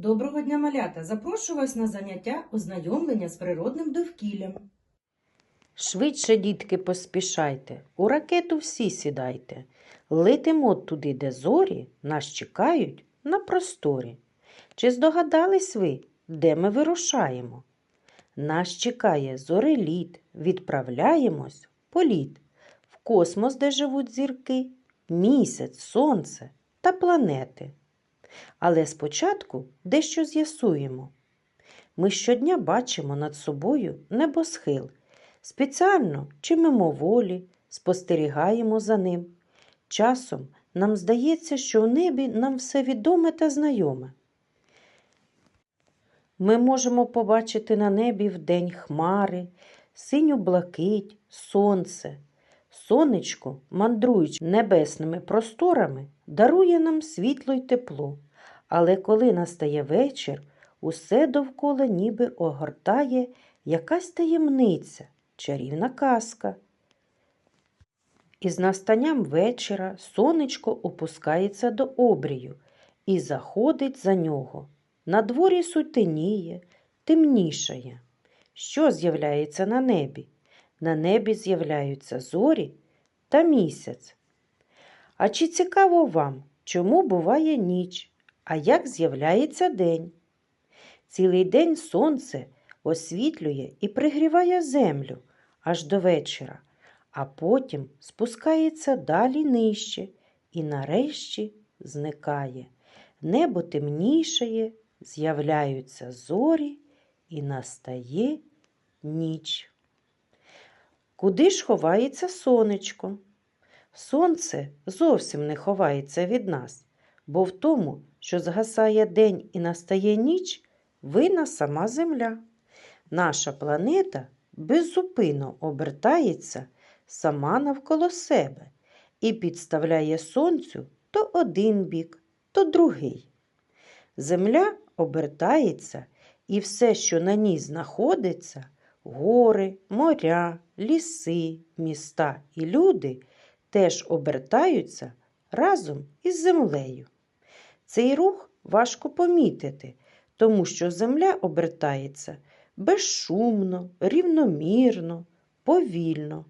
Доброго дня, малята! Запрошую вас на заняття ознайомлення з природним довкіллям. Швидше, дітки, поспішайте, у ракету всі сідайте. Летимо туди, де зорі, нас чекають на просторі. Чи здогадались ви, де ми вирушаємо? Нас чекає зореліт, відправляємось в політ, в космос, де живуть зірки, місяць, сонце та планети. Але спочатку дещо з'ясуємо. Ми щодня бачимо над собою небосхил. Спеціально чи мимоволі спостерігаємо за ним. Часом нам здається, що в небі нам все відоме та знайоме. Ми можемо побачити на небі вдень хмари, синю блакить, сонце. Сонечко, мандруючи небесними просторами, дарує нам світло й тепло. Але коли настає вечір, усе довкола ніби огортає якась таємниця, чарівна казка. Із настанням вечора сонечко опускається до обрію і заходить за нього. На дворі сутеніє, темнішає. Що з'являється на небі? На небі з'являються зорі та місяць. А чи цікаво вам, чому буває ніч, а як з'являється день? Цілий день сонце освітлює і пригріває землю аж до вечора, а потім спускається далі нижче і нарешті зникає. Небо темнішає, з'являються зорі і настає ніч. Куди ж ховається сонечко? Сонце зовсім не ховається від нас, бо в тому, що згасає день і настає ніч, винна сама Земля. Наша планета беззупинно обертається сама навколо себе і підставляє сонцю то один бік, то другий. Земля обертається, і все, що на ній знаходиться, гори, моря, ліси, міста і люди, теж обертаються разом із землею. Цей рух важко помітити, тому що земля обертається безшумно, рівномірно, повільно.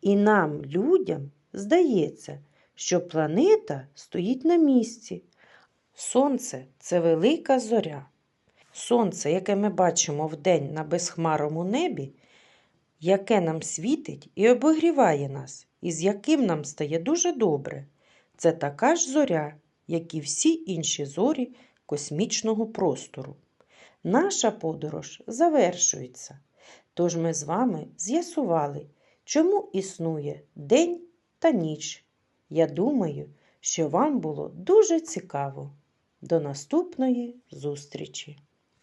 І нам, людям, здається, що планета стоїть на місці. Сонце це велика зоря. Сонце, яке ми бачимо вдень на безхмарому небі, яке нам світить і обігріває нас, і з яким нам стає дуже добре. Це така ж зоря, як і всі інші зорі космічного простору. Наша подорож завершується. Тож ми з вами з'ясували, чому існує день та ніч. Я думаю, що вам було дуже цікаво. До наступної зустрічі!